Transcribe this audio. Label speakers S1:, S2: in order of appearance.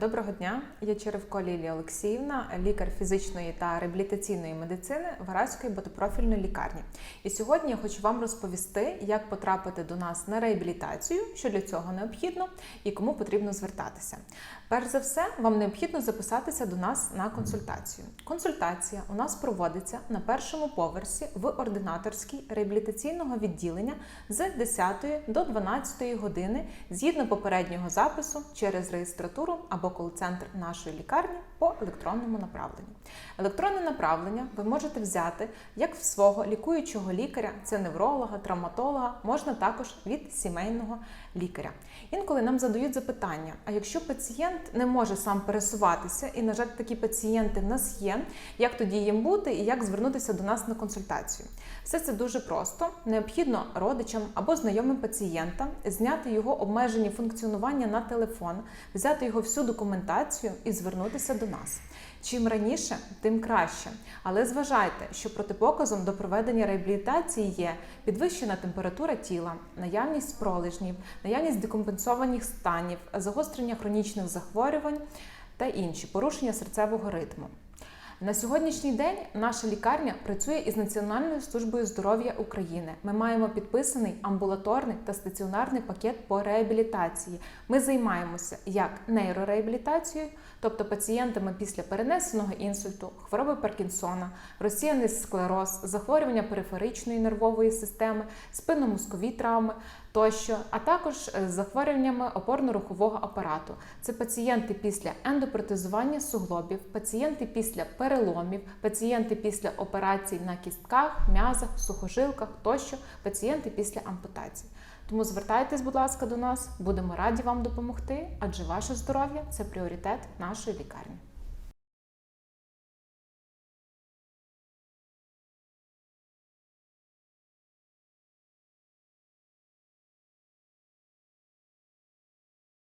S1: Доброго дня. Я Черевко Лілія Олексіївна, лікар фізичної та реабілітаційної медицини Вараської багатопрофільної лікарні. І сьогодні я хочу вам розповісти, як потрапити до нас на реабілітацію, що для цього необхідно і кому потрібно звертатися. Перш за все, вам необхідно записатися до нас на консультацію. Консультація у нас проводиться на першому поверсі в ординаторській реабілітаційного відділення з 10 до 12 години згідно попереднього запису через реєстратуру або кол-центр нашої лікарні по електронному направленню. Електронне направлення ви можете взяти як в свого лікуючого лікаря, це невролога, травматолога, можна також від сімейного лікаря. Інколи нам задають запитання: а якщо пацієнт не може сам пересуватися, і, на жаль, такі пацієнти в нас є, як тоді їм бути і як звернутися до нас на консультацію? Все це дуже просто. Необхідно родичам або знайомим пацієнта зняти його обмежені функціонування на телефон, взяти його всю документацію і звернутися до нас. Чим раніше, тим краще. Але зважайте, що протипоказом до проведення реабілітації є підвищена температура тіла, наявність пролежнів, наявність декомпенсованих станів, загострення хронічних захворювань та інші порушення серцевого ритму. На сьогоднішній день наша лікарня працює із Національною службою здоров'я України. Ми маємо підписаний амбулаторний та стаціонарний пакет по реабілітації. Ми займаємося як нейрореабілітацією, тобто пацієнтами після перенесеного інсульту, хвороби Паркінсона, розсіяний склероз, захворювання периферичної нервової системи, спинномозкові травми тощо, а також з захворюваннями опорно-рухового апарату. Це пацієнти після ендопротезування суглобів, пацієнти після переломів, пацієнти після операцій на кістках, м'язах, сухожилках тощо, пацієнти після ампутації. Тому звертайтесь, будь ласка, до нас, будемо раді вам допомогти, адже ваше здоров'я це пріоритет нашої лікарні.